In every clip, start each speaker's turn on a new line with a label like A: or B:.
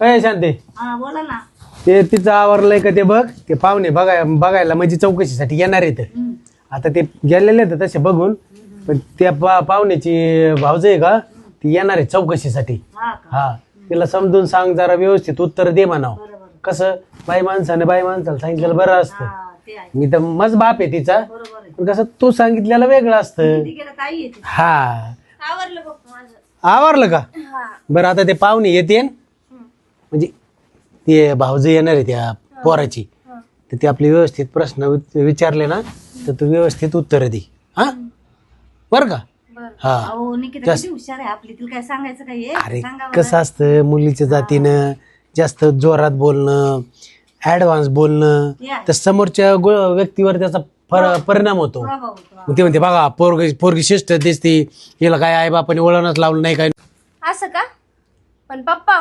A: काय शांते.
B: हा बोला ना.
A: ते तिचं आवरलंय का ते बघ? ते पाहुणे बघाय बघायला म्हणजे चौकशीसाठी येणार आहेत.
B: हम्म.
A: आता ते गेलेले आहेत तसे बघून. पण त्या पा पाहुण्याची भावज आहे का ती येणार आहे चौकशीसाठी.
B: हा का?
A: हा. तिला समजून सांग जरा व्यवस्थित उत्तर दे म्हणाव.
B: बरोबर.
A: कसं? बाई माणसाने बाई माणसाला सांगितलेलं बरं असतं.
B: हा ते आहे.
A: मी तर मज बाप आहे तिचा.
B: बरोबर आहे.
A: पण कसं तू सांगितलेलं वेगळं असतं.
B: किती गेलं काही येते
A: हा.
B: आवरलं बघ माझं.
A: आवरलं का? बरं आता ते पाहुणे येते म्हणजे ते भाऊज येणार आहे त्या पोराची. तर ते आपले व्यवस्थित प्रश्न वि- विचारले ना तर तू व्यवस्थित उत्तर दे. हा? बर का?
B: बरं.
A: हा.
B: अहो निकिता
A: जास्त-
B: किती हुशार आहे आपली. तिला काय सांगायचं काय आहे?
A: अरे
B: सांगा बरं.
A: कसं असतं मुलीच्या जातीनं जास्त जोरात बोलणं ऍडव्हान्स बोलणं
B: ते आहे.
A: तर समोरच्या गो- व्यक्तीवर त्याचा फर परिणाम होतो.
B: प्रभाव होतो.
A: मग ते म्हणते बघा पोरगी पोरगी शिस्त दिसती. हिला काय आई बापाने वळणच लावलं नाही काय?
C: असं का? पण पप्पा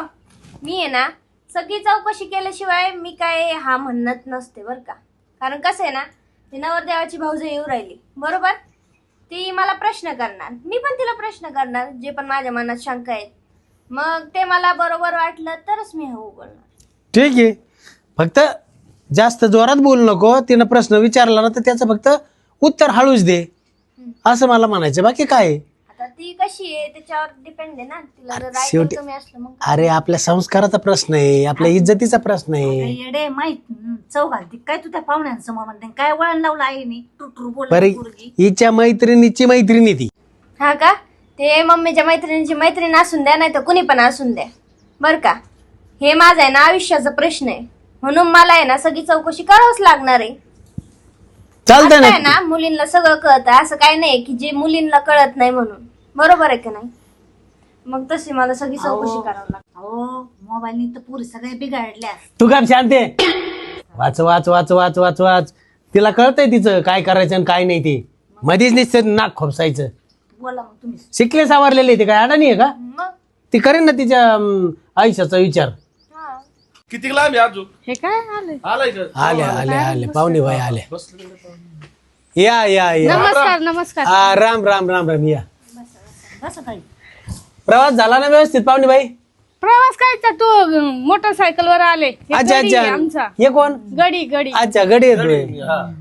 C: मी आहे ना सगळी चौकशी केल्याशिवाय मी काय हा म्हणत नसते बरं का. कारण कसं आहे ना ती नवरदेवाची भाऊज येऊ राहिली. बरोबर? ती मला प्रश्न करणार. मी पण तिला प्रश्न करणार जे पण माझ्या मनात शंका आहेत. मग ते मला बरोबर वाटलं तरच मी हो बोलणार
A: ठीक आहे. फक्त जास्त जोरात बोलू नको. तिनं प्रश्न विचारला ना तर त्याचं फक्त उत्तर हळूच दे. असं मला म्हणायचं. बाकी काय? आहे?
C: आता ती कशी आहे? त्याच्यावर डिपेंड आहे ना. तिला जर
A: शेवटी-
C: ऐकून कमी असलं मग
A: अरे आपल्या संस्काराचा प्रश्न आहे आपल्या इज्जतीचा प्रश्न आहे.
B: येडे माहीत. चव घालते. काय तू त्या पाहुण्यांसमोर म्हणते? काय वळण लावलं पोरगी.
A: हिच्या मैत्रिणीची मैत्रिणी ती.
C: हा का? ते मम्मीच्या मैत्रिणीची मैत्रीण असून द्या नाही तर कुणी पण असून द्या. बर का? हे माझा आहे ना आयुष्याचा प्रश्न आहे. म्हणून मला आहे ना सगळी चौकशी करावंच लागणार आहे.
A: ना
C: ना मुलींना सगळं कळतं. असं काय नाही की जे मुलींना कळत नाही म्हणून. बरोबर आहे का नाही? मग तशी मला सगळी चौकशी करावं लागते.
B: अहो मोबाईलनी तर पुरी सगळ्या बिघडल्या.
A: तू काय शांते वाच वाच वाच वाच वाच वाच. तिला कळतंय तिचं काय करायचं आणि काय नाही ते. मध्येच नुसतं नाक खोपसायचं.
B: बोला मग तुम्ही.
A: शिकले सावरलेले ते काय अडाणी आहे का?
C: मग?
A: ती करेन ना तिच्या अं, आयुष्याचा विचार.
C: हा.
D: किती लांब आहे अजून?
E: हे काय आले
D: आलाय का
A: आले आले आले. पाहुणे बाई आले. या या या.
E: नमस्कार नमस्कार.
A: आ, राम राम राम राम या. प्रवास झाला ना व्यवस्थित पाहुणे बाई?
E: प्रवास काय तू मोटरसायकल वर आले. हे
A: अच्छा
E: गडी आहे
A: अच्छा
E: आमचा.
A: हे कोण?
E: गडी गडी.
A: अच्छा गडी येतोय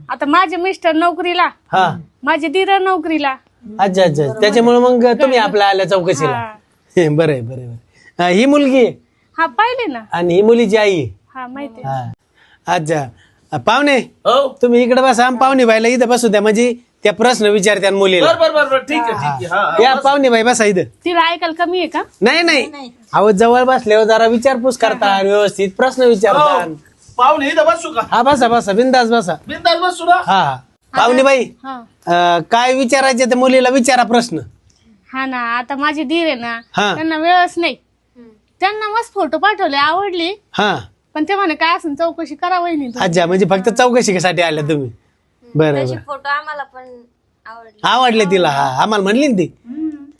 E: आता माझे मिस्टर नोकरीला.
A: हा.
E: माझे दिर नोकरीला.
A: अच्छा अच्छा. त्याच्यामुळे मग तुम्ही आपल्या आल्या चौकशीला.
E: हा.
A: हे, बरं आहे बरं आहे, बरं आहे. हा, ही मुलगी आहे?
E: हा पाहिले ना.
A: आणि ही मुलीची आई आहे.
E: हा माहिती
A: हा. अच्छा. पाहुणे
D: हो.
A: तुम्ही इकडे बसा. आम पाहुणे बाईला इथं बसू द्या. म्हणजे त्या प्रश्न विचारत्या मुलीला.
D: बर बर बर बर ठीक आहे ठीक आहे हा.
A: या पाहुणे बाई बसा इथं.
E: तिला ऐकायला कमी आहे का?
A: नाही नाही. अहो जवळ बसल्यावर जरा विचारपूस करता व्यवस्थित प्रश्न विचारता.
D: हो. पाहुणे इथं बसू का?
A: हा बसा बसा बिंदास बसा.
D: बिंदास बसू ना?
A: हा. हा. पाहुणे बाई
E: हा.
A: अं, काय विचारायचे त्या मुलीला विचारा प्रश्न.
E: हा ना आता माझे दीर आहे ना
A: हा.
E: त्यांना वेळच नाही. त्यांना मस्त फोटो पाठवले आवडली.
A: हा.
E: पण ते म्हणे काय असं चौकशी करा वहिनी. तू
A: अच्छा म्हणजे फक्त चौकशीसाठी आल्या तुम्ही. बरं
C: फोटो आम्हाला पण आवडले.
A: आवडले तिला हा आम्हाला म्हणली ना ती.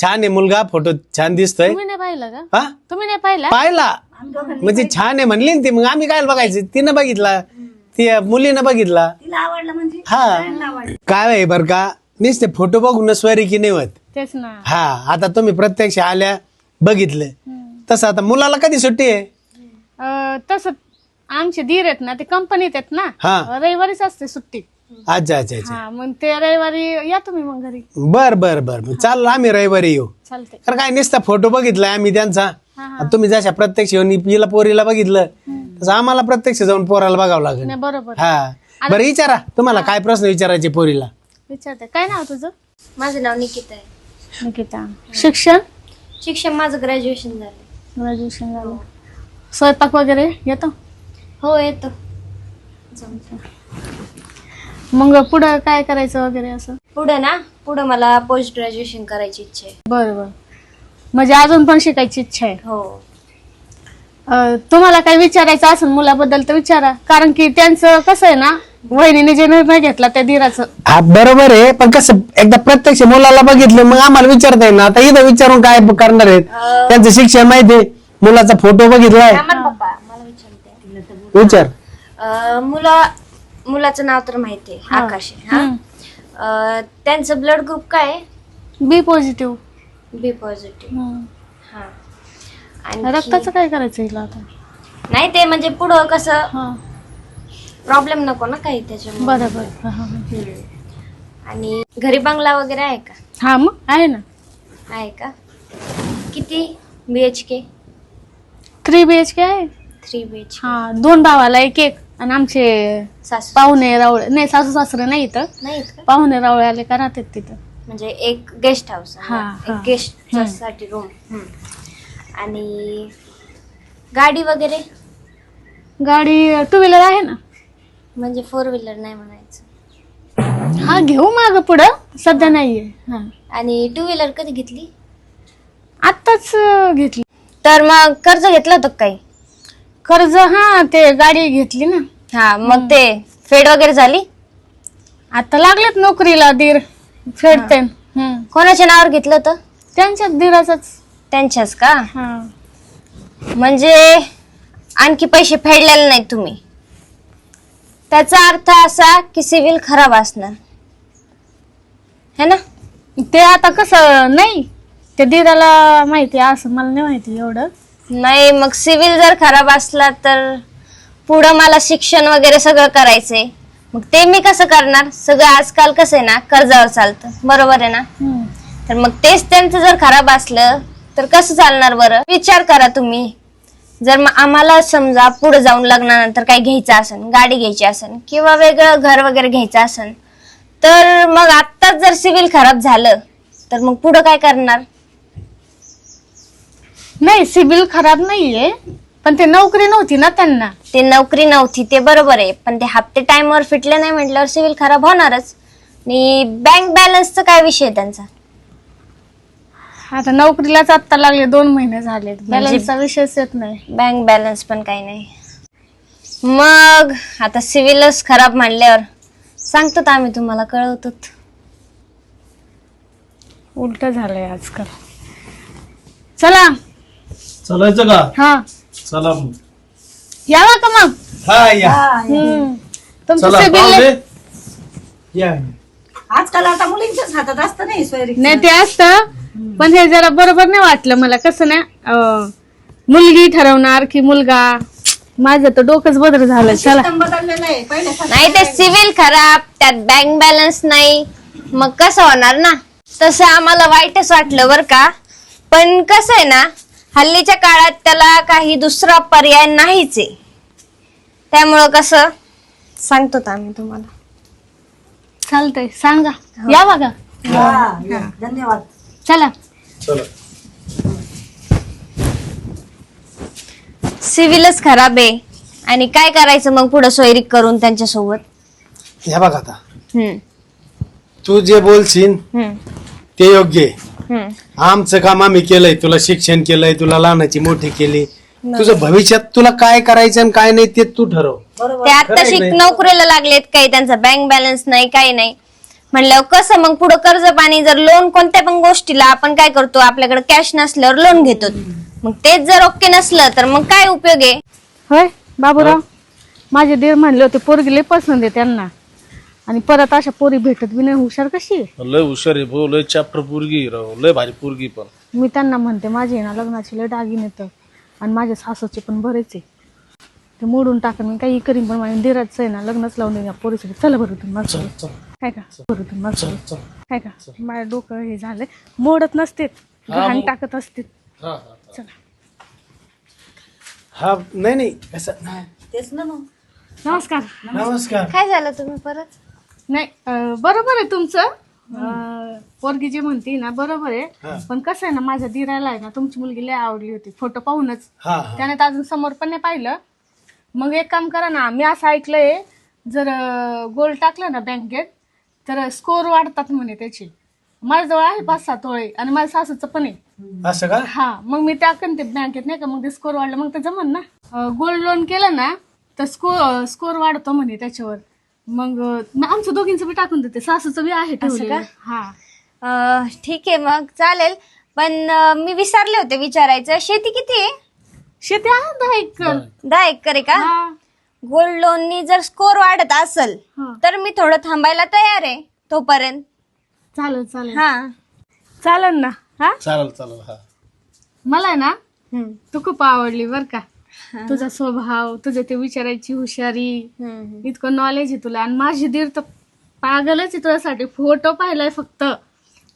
A: छान आहे मुलगा फोटो छान दिसतोय.
E: तुम्ही नाही पाहिलं का?
A: हा?
E: तुम्ही नाही पाहिला?
A: पाहिला. म्हणजे छान आहे म्हणली ना ती. मग आम्ही काय बघायचं? तिनं बघितला. ती मुलीनं बघितला.
B: तिला आवडलं म्हणजे?
A: हा. काय आहे बर का? नुसते फोटो बघून स्वरी की नाही होत.
E: तेच ना.
A: हा आता तुम्ही प्रत्यक्ष आल्या बघितलं. तसं आता मुलाला कधी सुट्टी आहे?
E: अं, तसं आमचे दीर आहेत ना ते कंपनीत आहेत ना.
A: हा.
E: रविवारीच असते सुट्टी.
A: अच्छा अच्छा अच्छा.
E: हा मग ते रविवारी या तुम्ही मग घरी.
A: बर बर बर. मग चाल आम्ही रविवारी येऊ.
E: चालते
A: तर काय नुसता फोटो बघितलाय आम्ही त्यांचा.
E: हा,
A: आता तुम्ही जशा प्रत्यक्ष येऊन हिला पोरीला बघितलं तसं आम्हाला प्रत्यक्ष जाऊन पोराला बघावं लागेल.
E: नाही बरोबर.
A: हा. बरं विचारा. तुम्हाला काय प्रश्न विचारायचे पोरीला?
E: विचारते. काय नाव तुझं?
C: माझं नाव निकिता आहे.
E: निकिता. शिक्षण?
C: शिक्षण माझं ग्रॅज्युएशन झालं
E: ग्रॅज्युएशन झालं. स्वयंपाक वगैरे येतो?
C: हो येतो.
E: मग पुढं काय करायचं वगैरे असं?
C: पुढं ना? पुढं मला पोस्ट ग्रॅज्युएशन करायची इच्छा आहे.
E: बरं बरं. म्हणजे अजून पण शिकायची इच्छा आहे?
C: हो.
E: अं, तुम्हाला काही विचारायचं असेल मुलाबद्दल तर विचारा. कारण की त्यांचं कसं आहे ना वहिनीने जे निर्णय घेतला त्या धीराचं.
A: हा बरोबर आहे. पण कसं एकदा प्रत्यक्ष मुलाला बघितलं मग आम्हाला विचारता येईल ना. आता इथं विचारून काय करणार आहेत? त्यांचं शिक्षण माहिती आहे. मुलाचा फोटो बघितलाय.
C: आम्हाला पप्पा मला विचारते.
A: विचार.
C: अं, मुला मुलाचं नाव तर माहिती आहे आकाश आहे हा. अं, त्यांचं ब्लड ग्रुप काय आहे?
E: बी पॉझिटिव्ह
C: बी पॉझिटिव्ह हा. आणि
E: रक्ताचं काय करायचं हिला आता?
C: नाही ते म्हणजे पुढं कसं?
E: हा.
C: प्रॉब्लेम नको ना काही त्याच्यामुळे.
E: बरोबर. हा, हा, हा.
C: आणि घरी बंगला वगैरे आहे का?
E: हा मग आहे ना.
C: आहे का? किती B H K
E: three B H K आहे?
C: थ्री बी एच
E: हा दोन भावाला एक एक. आणि आमचे
C: सासू
E: पाहुणे रावळे नाही सासू सासरे नाही इथं.
C: नाहीत का?
E: पाहुणे रावळे आले का राहतात तिथं.
C: म्हणजे एक गेस्ट हाऊस
E: हा,
C: एक
E: हा.
C: गेस्ट
E: हम्म.
C: साठी रूम आणि गाडी वगैरे?
E: गाडी टू व्हीलर आहे ना?
C: म्हणजे फोर व्हीलर नाही म्हणायचं.
E: हा घेऊ माग पुढं. सध्या नाहीये. हा.
C: आणि टू व्हीलर कधी घेतली?
E: आत्ताच अं, घेतली.
C: तर मग कर्ज घेतलं होतं का काही?
E: कर्ज हा ते गाडी घेतली ना.
C: हा मग ते फेड वगैरे झाली?
E: आता लागलेत नोकरीला दीर. फेडते हम्म.
C: कोणाच्या नावावर घेतलं होतं?
E: त्यांच्याच दिराचाच.
C: त्यांच्याच का?
E: हा.
C: म्हणजे आणखी पैसे फेडलेले नाहीत तुम्ही? त्याचा अर्थ असा की सिव्हिल खराब असणार. है ना?
E: ते आता कसं नाही. ते दिराला माहिती आहे असं मला नाही माहिती एवढं.
C: नाही मग सिव्हिल जर खराब असला तर पुढं मला शिक्षण वगैरे सगळं करायचंय. मग ते मी कसं करणार? सगळं आजकाल कसं आहे ना कर्जावर चालतं. बरोबर आहे ना. तर मग तेच त्यांचं जर खराब असलं तर कसं चालणार बरं? विचार करा तुम्ही. जर मग आम्हाला समजा पुढे जाऊन लग्नानंतर काही घ्यायचं असेल गाडी घ्यायची असेल किंवा वेगळं घर वगैरे घ्यायचं असेल तर मग आत्ताच जर सिव्हिल खराब झालं तर मग पुढं काय करणार?
E: नाही सिबिल खराब नाहीये पण ते नोकरी नव्हती ना त्यांना.
C: ते नोकरी नव्हती ते बरोबर आहे पण ते हप्ते टाइमवर फिटले नाही म्हटल्यावर सिव्हिल खराब होणारच. आणि बँक बॅलन्सचा काय विषय आहे त्यांचा?
E: आता नोकरीलाच आता लागले दोन महिने झाले बॅलन्सचा विषयच येत नाही.
C: बँक बॅलन्स पण काही नाही. मग आता सिव्हिलच खराब मांडल्यावर सांगतो तर आम्ही तुम्हाला कळवतो
E: उलट झालंय आजकाल. चला
D: चालायचं का?
E: हा.
D: चला मग.
E: यावा का मग?
A: हा या.
E: हम्म. तुमचं
D: चला
E: सिबिल
D: पाहुणे
A: या.
B: आजकाल आता मुलींच्याच हातात असतं नाही सोयरी
E: नाही ते असतं. पण हे जरा बरोबर नाही वाटलं मला. कसं ना अं, मुलगी ठरवणार की मुलगा? माझं तर डोकंच बदल झालं. चला.
B: बदललेलं आहे पहिले
C: नाही ते सिव्हिल खराब. त्यात बँक बॅलन्स नाही. मग कसं होणार ना? तसं आम्हाला वाईटच वाटलं बरं का. पण कसं आहे ना हल्लीच्या काळात त्याला काही दुसरा पर्याय नाहीच. आहे त्यामुळं कसं? सांगतो आम्ही तुम्हाला.
E: चालतंय. सांगा. यावा का
B: धन्यवाद.
E: चला.
D: चला.
C: सिव्हिलच खराब आहे. आणि काय करायचं मग पुढं सोयरीक करून त्यांच्यासोबत?
A: हे बघ आता.
C: हम्म,
A: तू जे बोलशील
C: हम्म,
A: ते योग्य आहे.
C: हम्म.
A: आमचं काम आम्ही केलंय. तुला शिक्षण केलंय तुला लहानाची मोठी केली. तुझं भविष्यात तुला काय करायचं आणि काय नाही ते तू ठरव.
C: ते आता शिक नोकरीला लागलेत काही त्यांचा बँक बॅलन्स नाही काही नाही. म्हणल्यावर कसं मग पुढं कर्ज पाणी जर लोन कोणत्या पण गोष्टीला आपण काय करतो आपल्याकडे कॅश नसल्यावर लोन घेतो. मग तेच जर ओके नसलं तर मग काय उपयोग आहे?
E: होय बाबूराव. माझे दीर म्हणले होते पोरगी लय पसंत आहे त्यांना. आणि परत अशा पोरी भेटत बी नाही हुशार कशी? आहे?
D: लय हुशार आहे भाऊ लय चॅप्टर पोरगी आहे राव लय भारी पोरगी पण.
E: मी त्यांना म्हणते माझे ना लग्नाचे लय दागिने तर आणि माझ्या सासूचे पण बरेच आहे. ते मोडून टाकन मी काही करीन पण माझ्या दिराचं आहे ना लग्नच लावून देईन या पोरीसाठी. चला बरं तुम्ही माझं काय का? बरं तुम्ही माझं काय का? माझं डोकं हे झालंय. मोडत नसते घाण टाकत असते चला.
A: हा नाही नाही कसं
B: तेच ना मग.
E: नमस्कार.
A: नमस्कार.
C: काय झालं तुम्ही परत?
E: नाही अं, बरोबर आहे तुमचं. अं, पोरगी जे म्हणते ना बरोबर आहे. पण कसं आहे ना माझ्या दिराला आहे ना तुमची मुलगी लय आवडली होती फोटो पाहूनच.
A: हा हा.
E: त्याने तर अजून समोर पण नाही पाहिलं. मग एक काम करा ना मी असं ऐकलंय जर गोल्ड टाकलं ना बँकेत तर स्कोर वाढतात म्हणे त्याचे. माझ्याजवळ आहे पाच सात तोळे आणि माझ्या सासूचं पण आहे.
A: असं का?
E: हा मग मी टाकन ते बँकेत नाही का? मग ते स्कोर वाढलं मग ते जमन ना. गोल्ड लोन केलं ना तर स्कोर स्कोर वाढतो म्हणे त्याच्यावर. मग अं, आमचं दोघींचं बी टाकून देते. सासूचं बी आहे ठेवलेलं. हा.
C: अं, ठीक आहे मग चालेल. पण अं, मी विसरले होते विचारायचं. शेती किती आहे?
E: शेती आहे दहा एकर.
C: दहा एकर आहे का?
E: हा.
C: गोल्ड लोननी जर स्कोर वाढत असेल
E: हा.
C: तर मी थोडं थांबायला तयार आहे तोपर्यंत.
E: चालेल चालेल.
C: हा.
E: चालेल ना. हा?
D: चालेल चालेल हा.
E: मला आहे ना
C: हम्म.
E: तू खूप आवडली बर का. तुझा स्वभाव तुझं ते विचारायची हुशारी. इतकं नॉलेज आहे तुला. आणि माझी दीर तर पागलच आहे तुझ्यासाठी. फोटो पाहिलाय फक्त.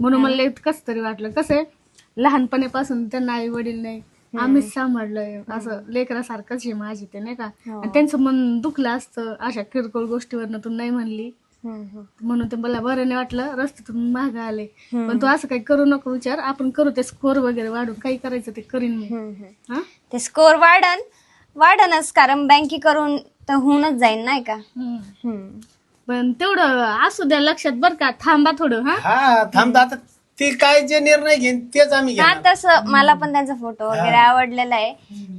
E: म्हणून मला कस तरी वाटलं. कसं आहे? लहानपणीपासून त्यांना आई वडील नाही आम्हीच सांभाळलंय. असं लेकरासारखंच आहे माझी ते नाही का? आणि त्यांचं मन दुखलं असतं. अशा किरकोळ गोष्टीवरनं तू नाही म्हणली. म्हणून ते मला बरं नाही वाटलं रस्त्यातून मागं आले. पण तू असं काही करू नको विचार. आपण करू ते स्कोर वगैरे वाढून. काही करायचं ते करीन मी. हा?
C: ते स्कोर वाढन वाढनच. कारण बँकी करून तर होऊनच जाईल नाही का?
E: हम्म.
C: हम्म.
E: पण तेवढं असू द्या लक्षात. बर का थांबा थोडं हा?
A: हा थांबता आता ते काय जे निर्णय घेईन तेच आम्ही
C: हा
A: घेणार.
C: तसं मला पण त्यांचा फोटो वगैरे आवडलेला आहे.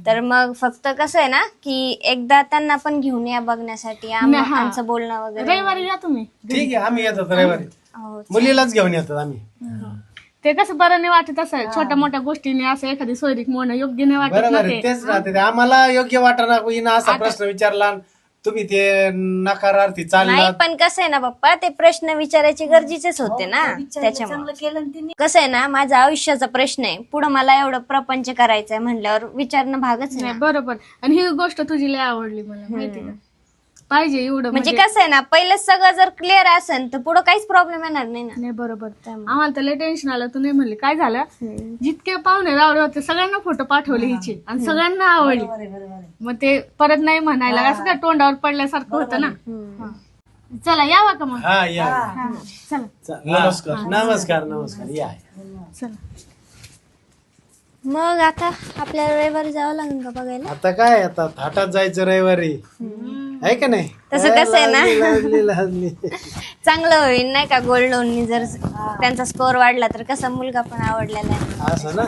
C: तर मग फक्त कसं आहे ना की एकदा त्यांना पण घेऊन या बघण्यासाठी आम-
E: नाही, हा.
C: आमचं बोलणं वगैरे.
E: रविवारी या तुम्ही.
A: ठीक आहे आम्ही येतो रविवारी.
C: हो.
A: मुलीलाच घेऊन येतो आम्ही.
E: ते कसं बरं नाही वाटत असं छोट्या मोठ्या गोष्टीने असं एखादी सोयरीक मोडणं योग्य नाही वाटत ना ते.
A: तेच राहते ते. आम्हाला योग्य वाटणार असा प्रश्न विचारला आणि तुम्ही ते नकारार्थी चालला
C: नाही पण कसं आहे ना पप्पा ते प्रश्न विचारायचे गरजेचेच होते ना त्याच्यामुळे.
B: केलं ना तिने.
C: कसं आहे ना माझा आयुष्याचा प्रश्न आहे. पुढे मला एवढं प्रपंच करायचंय म्हणल्यावर विचारणं भागच आहे
E: नाही
C: ना.
E: बरोबर. आणि ही गोष्ट तुझी लय आवडली मला माहिती का? पाहिजे एवढं
C: म्हणजे कसं आहे ना पहिलं सगळं जर क्लिअर असेल तर पुढे काहीच प्रॉब्लेम येणार नाही ना.
E: नाही बरोबर. आम्हाला तर लय टेन्शन आलं. तू नाही म्हणली काय झालं? जितके पाहुणे रावले होते सगळ्यांना फोटो पाठवले हिचे आणि सगळ्यांना आवडली. मग ते परत नाही म्हणायला असं काय तोंडावर पडल्यासारखं होतं ना. हा. चला यावा का मग?
A: हा या.
E: हा, चला.
A: चा- नमस्कार. नमस्कार नमस्कार. या
E: चला.
C: मग आता आपल्याला रविवारी जावं लागेल का बघायला?
A: आता काय आता थाटात जायचं रविवारी. आहे का नाही?
C: तसं कसं आहे ना? चांगलं होईल नाही का? गोल्ड लोननी जर त्यांचा स्कोर वाढला तर कसा मुलगा पण आवडलेला आहे.
A: असं ना?